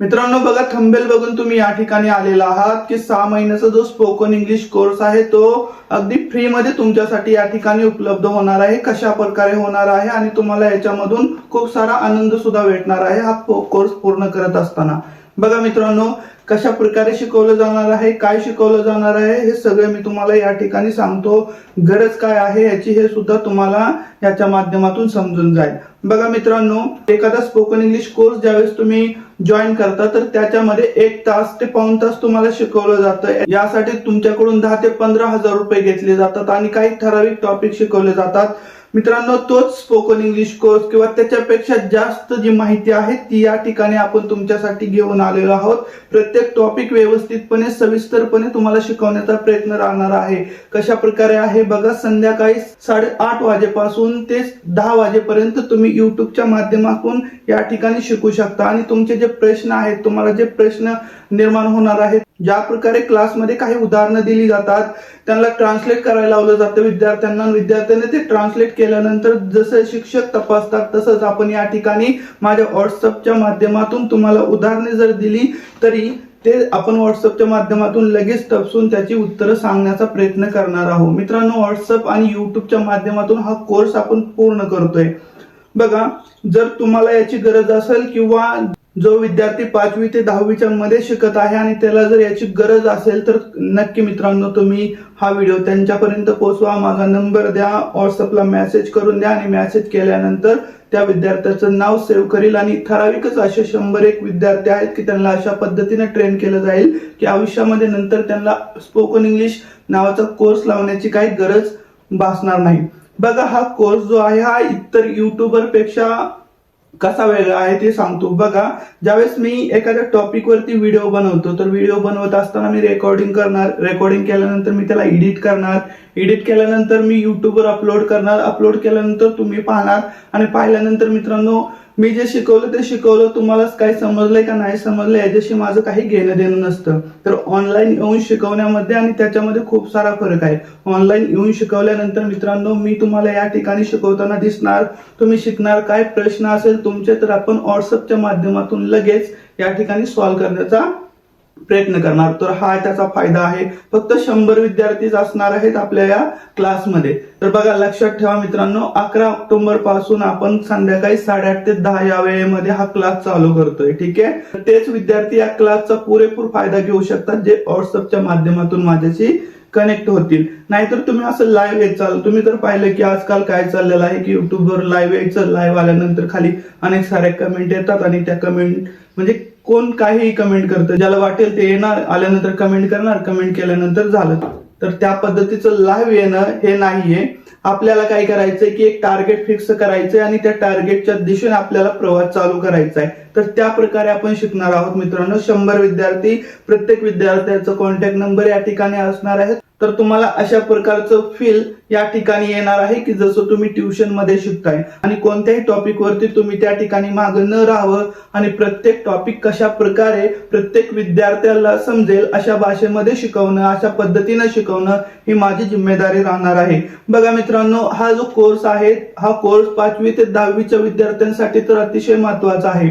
मित्रांनो बघा थंबेल बघून तुम्ही या ठिकाणी आलेला आहात की सहा महिन्याचा जो स्पोकन इंग्लिश कोर्स आहे तो अगदी फ्री मध्ये तुमच्यासाठी या ठिकाणी उपलब्ध होणार आहे कशा प्रकारे होणार आहे आणि तुम्हाला याच्यामधून खूप सारा आनंद सुद्धा भेटणार आहे हा कोर्स पूर्ण करत असताना. बघा मित्रांनो कशा प्रकारे शिकवलं जाणार आहे काय शिकवलं जाणार आहे हे सगळे मी तुम्हाला या ठिकाणी सांगतो. गरज काय आहे याची हे सुद्धा तुम्हाला याच्या माध्यमातून समजून जाईल. बघा मित्रांनो एखादा स्पोकन इंग्लिश कोर्स ज्यावेळेस तुम्ही जॉईन करता तर त्याच्यामध्ये एक तास ते पाऊन तास तुम्हाला शिकवलं जातं. यासाठी तुमच्याकडून दहा ते पंधरा हजार रुपये घेतले जातात आणि काही ठराविक टॉपिक शिकवले जातात. मित्रांनो तोच स्पोकन इंग्लिश कोर्स किंवा त्याच्यापेक्षा जास्त जी माहिती आहे ती या ठिकाणी आपण तुमच्यासाठी घेऊन आलेलो आहोत. प्रत्येक टॉपिक व्यवस्थितपणे सविस्तरपणे तुम्हाला शिकवण्याचा प्रयत्न राहणार आहे. कशा प्रकारे आहे? बघा संध्याकाळी साडेआठ वाजेपासून ते दहा वाजेपर्यंत तुम्ही युट्यूबच्या माध्यमातून या ठिकाणी शिकू शकता. आणि तुमचे जे प्रश्न आहेत तुम्हाला जे प्रश्न निर्माण होणार आहेत ज्या प्रकारे क्लासमध्ये काही उदाहरणं दिली जातात त्यांना ट्रान्सलेट करायला लावलं जातं विद्यार्थ्यांना. विद्यार्थ्यांनी ते ट्रान्सलेट केल्यानंतर जसं शिक्षक तपासतात तसंच आपण या ठिकाणी माझ्या व्हॉट्सअपच्या माध्यमातून तुम्हाला उदाहरणे जर दिली तरी ते आपण व्हॉट्सअपच्या माध्यमातून लगेच तपसून त्याची उत्तरं सांगण्याचा प्रयत्न करणार आहोत. मित्रांनो व्हॉट्सअप आणि युट्यूबच्या माध्यमातून हा कोर्स आपण पूर्ण करतोय. बघा जर तुम्हाला याची गरज असेल किंवा जो विद्यार्थी पाचवी ते दहावीच्या मध्ये शिकत आहे आणि त्याला जर याची गरज असेल तर नक्की मित्रांनो तुम्ही हा व्हिडिओ त्यांच्यापर्यंत पोहोचवा. माझा नंबर द्या व्हॉट्सअपला मेसेज करून द्या आणि मेसेज केल्यानंतर त्या विद्यार्थ्याचं नाव सेव्ह करील. आणि ठराविकच असे शंभर एक विद्यार्थी आहेत की त्यांना अशा पद्धतीने ट्रेन केलं जाईल की आयुष्यामध्ये नंतर त्यांना स्पोकन इंग्लिश नावाचा कोर्स लावण्याची काही गरज भासणार नाही. बघा हा कोर्स जो आहे हा इतर युट्यूबरपेक्षा कसा वेगळा आहे ते सांगतो. बघा ज्यावेळेस मी एखाद्या टॉपिक वरती व्हिडिओ बनवतो तर व्हिडिओ बनवत असताना मी रेकॉर्डिंग करणार. रेकॉर्डिंग केल्यानंतर मी त्याला एडिट करणार. एडिट केल्यानंतर मी युट्यूबवर अपलोड करणार. अपलोड केल्यानंतर तुम्ही पाहणार. आणि पाहिल्यानंतर मित्रांनो मी जे शिकवलं ते शिकवलं तुम्हाला काय समजलंय का नाही समजलं याच्याशी माझं काही घेणं देणं नसतं. तर ऑनलाईन येऊन शिकवण्यामध्ये आणि त्याच्यामध्ये खूप सारा फरक आहे. ऑनलाईन येऊन शिकवल्यानंतर मित्रांनो मी तुम्हाला या ठिकाणी शिकवताना दिसणार. तुम्ही शिकणार काय प्रश्न असेल तुमचे तर आपण व्हॉट्सअपच्या माध्यमातून लगेच या ठिकाणी सॉल्व्ह करण्याचा प्रयत्न करणार. तर हा त्याचा फायदा आहे. फक्त शंभर विद्यार्थीच असणार आहेत आपल्या या क्लासमध्ये. तर बघा लक्षात ठेवा मित्रांनो अकरा ऑक्टोबरपासून आपण संध्याकाळी साडेआठ ते दहा या वेळेमध्ये हा क्लास चालू करतोय. ठीक आहे? तेच विद्यार्थी या क्लासचा पुरेपूर फायदा घेऊ शकतात जे व्हॉट्सअपच्या माध्यमातून माझ्याशी कनेक्ट होतील. नाहीतर तुम्ही असं लाईव्ह येत चाल. तुम्ही तर पाहिलं की आजकाल काय चाललेलं आहे की युट्यूबवर लाईव्ह यायचं. लाईव्ह आल्यानंतर खाली अनेक साऱ्या कमेंट येतात आणि त्या कमेंट म्हणजे कोण काहीही कमेंट करतं. ज्याला वाटेल ते येणार. आल्यानंतर कमेंट करणार. कमेंट केल्यानंतर झालं. तर त्या पद्धतीचं लाईव्ह येणं हे नाहीये. आपल्याला काय करायचंय की एक टार्गेट फिक्स करायचंय आणि त्या टार्गेटच्या दिशेने आपल्याला प्रवास चालू करायचा आहे तर त्या प्रकारे आपण शिकणार आहोत मित्रांनो. शंभर विद्यार्थी प्रत्येक विद्यार्थ्याचा कॉन्टॅक्ट नंबर या ठिकाणी असणार आहे तर तुम्हाला अशा प्रकारचं फील या ठिकाणी येणार आहे की जसं तुम्ही ट्युशनमध्ये शिकताय आणि कोणत्याही टॉपिक वरती तुम्ही त्या ठिकाणी मागं न राहावं आणि प्रत्येक टॉपिक कशा प्रकारे प्रत्येक विद्यार्थ्याला समजेल अशा भाषेमध्ये शिकवणं अशा पद्धतीनं शिकवणं ही माझी जिम्मेदारी राहणार आहे. बघा मित्रांनो हा जो कोर्स आहे हा कोर्स पाचवी ते दहावीच्या विद्यार्थ्यांसाठी तर अतिशय महत्त्वाचा आहे.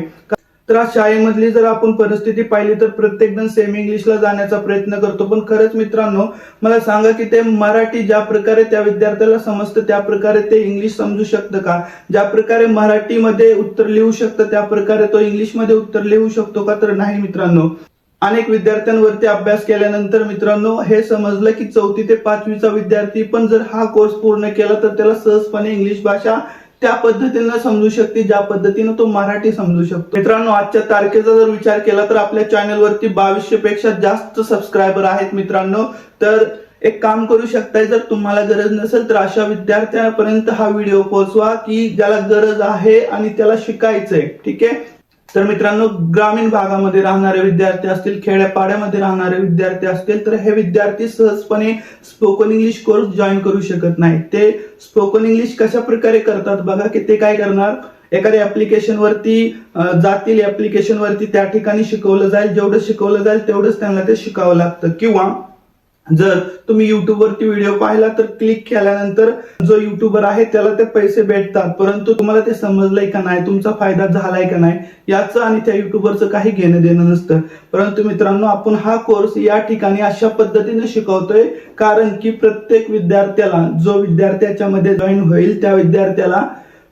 तर आज शाळेमधली जर आपण परिस्थिती पाहिली तर प्रत्येक जण सेमी इंग्लिशला जाण्याचा प्रयत्न करतो. पण खरंच मित्रांनो मला सांगा की ते मराठी ज्या प्रकारे त्या विद्यार्थ्याला समजतं त्या प्रकारे ते इंग्लिश समजू शकतं का? ज्या प्रकारे मराठीमध्ये उत्तर लिहू शकतं त्या प्रकारे तो इंग्लिशमध्ये उत्तर लिहू शकतो का? तर नाही मित्रांनो. अनेक विद्यार्थ्यांवरती अभ्यास केल्यानंतर मित्रांनो हे समजलं की चौथी ते पाचवीचा विद्यार्थी पण जर हा कोर्स पूर्ण केला तर त्याला सहजपणे इंग्लिश भाषा त्या पद्धतीनं समजू शकते ज्या पद्धतीनं तो मराठी समजू शकतो. मित्रांनो आजच्या तारखेचा जर विचार केला तर आपल्या चॅनलवरती बावीसशे पेक्षा जास्त सबस्क्रायबर आहेत मित्रांनो. तर एक काम करू शकताय जर तुम्हाला गरज नसेल तर अशा विद्यार्थ्यांपर्यंत हा व्हिडिओ पोहोचवा की ज्याला गरज आहे आणि त्याला शिकायचंय. ठीक आहे? तर मित्रांनो ग्रामीण भागामध्ये राहणारे विद्यार्थी असतील खेड्यापाड्यामध्ये राहणारे विद्यार्थी असतील तर हे विद्यार्थी सहजपणे स्पोकन इंग्लिश कोर्स जॉईन करू शकत नाही ते स्पोकन इंग्लिश कशा प्रकारे करतात बघा की ते काय करणार? एखाद्या ऍप्लिकेशन वरती जातील ऍप्लिकेशनवरती त्या ठिकाणी शिकवलं जाईल जेवढं शिकवलं जाईल तेवढंच त्यांना ते शिकावं लागतं. किंवा जर तुम्ही युट्यूबवरती व्हिडिओ पाहिला तर क्लिक केल्यानंतर जो युट्यूबर आहे त्याला ते पैसे भेटतात. परंतु तुम्हाला ते समजलंय का नाही तुमचा फायदा झालाय का नाही याचं आणि त्या युट्यूबरचं काही घेणं देणं नसतं. परंतु मित्रांनो आपण हा कोर्स या ठिकाणी अशा पद्धतीने शिकवतोय. कारण की प्रत्येक विद्यार्थ्याला जो विद्यार्थी मध्ये जॉईन होईल त्या विद्यार्थ्याला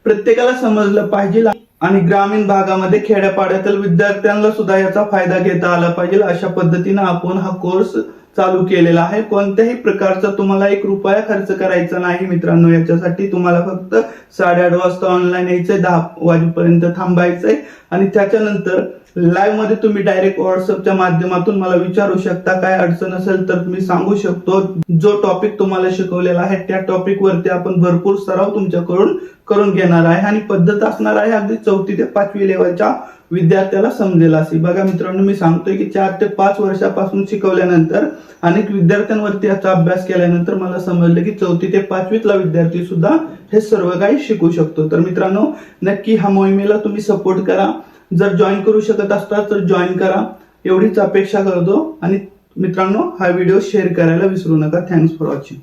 प्रत्येकाला समजलं पाहिजे. आणि ग्रामीण भागामध्ये खेड्यापाड्यातील विद्यार्थ्यांना सुद्धा याचा फायदा घेता आला पाहिजे. अशा पद्धतीनं आपण हा कोर्स चालू केलेला आहे. कोणत्याही प्रकारचा तुम्हाला एक रुपया खर्च करायचा नाही मित्रांनो. याच्यासाठी तुम्हाला फक्त साडेआठ वाजता ऑनलाईन यायचंय. दहा वाजेपर्यंत थांबायचंय. आणि त्याच्यानंतर लाईव्हमध्ये तुम्ही डायरेक्ट व्हॉट्सअपच्या माध्यमातून मला विचारू शकता. काय अडचण असेल तर मी सांगू शकतो. जो टॉपिक तुम्हाला शिकवलेला आहे त्या टॉपिक वरती आपण भरपूर सराव तुमच्याकडून करून घेणार आहे. आणि पद्धत असणार आहे अगदी चौथी ते पाचवी लेवलच्या विद्यार्थ्याला समजेल अशी बघा मित्रांनो मी सांगतोय की चार ते पाच वर्षापासून शिकवल्यानंतर अनेक विद्यार्थ्यांवरती याचा अभ्यास केल्यानंतर मला समजलं की चौथी ते पाचवीतला विद्यार्थी सुद्धा हे सर्व काही शिकू शकतो. तर मित्रांनो नक्की ह्या मोहिमेला तुम्ही सपोर्ट करा. जर जॉईन करू शकत असता तर जॉईन करा. एवढीच अपेक्षा करतो. आणि मित्रांनो हा व्हिडिओ शेअर करायला विसरू नका. Thanks for watching